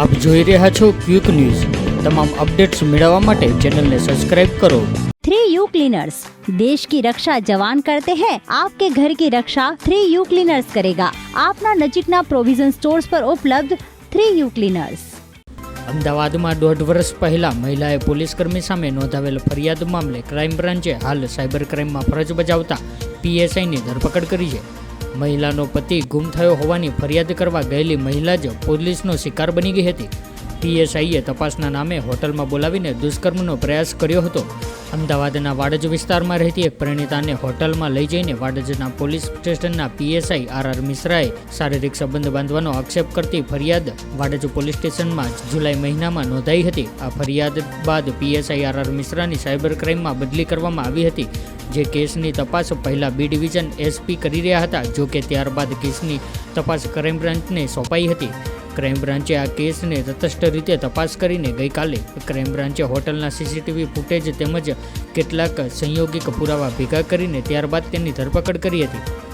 આપ જોઈ રહ્યા છો ક્વિક ન્યૂઝ તમામ અપડેટ્સ મેળવવા માટે ચેનલને સબસ્ક્રાઇબ કરો थ्री यू क्लीनर्स देश की रक्षा जवान करते हैं आपके घर की रक्षा थ्री यू क्लीनर्स करेगा આપના નજીકના પ્રોવિઝન સ્ટોર્સ પર ઉપલબ્ધ થ્રી યુ ક્લીનર્સ અમદાવાદમાં દોઢ વર્ષ પહેલા મહિલાએ પોલીસકર્મી સામે નોંધાવેલ ફરિયાદ મામલે ક્રાઇમ બ્રાન્ચે હાલ સાયબર ક્રાઇમમાં ફરજ બજાવતા પીએસઆઈની ધરપકડ કરી છે મહિલાનો પતિ ગુમ થયો હોવાની ફરિયાદ કરવા ગયેલી મહિલા જ પોલીસનો શિકાર બની ગઈ હતી. પીએસઆઈએ તપાસના નામે હોટલમાં બોલાવીને દુષ્કર્મનો પ્રયાસ કર્યો હતો. અમદાવાદના વાડજ વિસ્તારમાં રહેતી એક પરિણીતાને હોટલમાં લઈ જઈને વાડજના પોલીસ સ્ટેશનના પીએસઆઈ આર આર મિશ્રાએ શારીરિક સંબંધ બાંધવાનો આક્ષેપ કરતી ફરિયાદ વાડજ પોલીસ સ્ટેશનમાં જુલાઈ મહિનામાં નોંધાઈ હતી. આ ફરિયાદ બાદ પીએસઆઈ આર આર મિશ્રાની સાયબર ક્રાઇમમાં બદલી કરવામાં આવી હતી. જે કેસની તપાસ પહેલાં બી ડિવિઝન એસપી કરી રહ્યા હતા જો કે ત્યારબાદ કેસની તપાસ ક્રાઇમ બ્રાન્ચને સોંપાઈ હતી. ક્રાઇમ બ્રાન્ચે આ કેસને તટસ્થ રીતે તપાસ કરીને ગઈકાલે ક્રાઇમ બ્રાન્ચે હોટલના સીસીટીવી ફૂટેજ તેમજ કેટલાક સંયોગિક પુરાવા ભેગા કરીને ત્યારબાદ તેની ધરપકડ કરી હતી.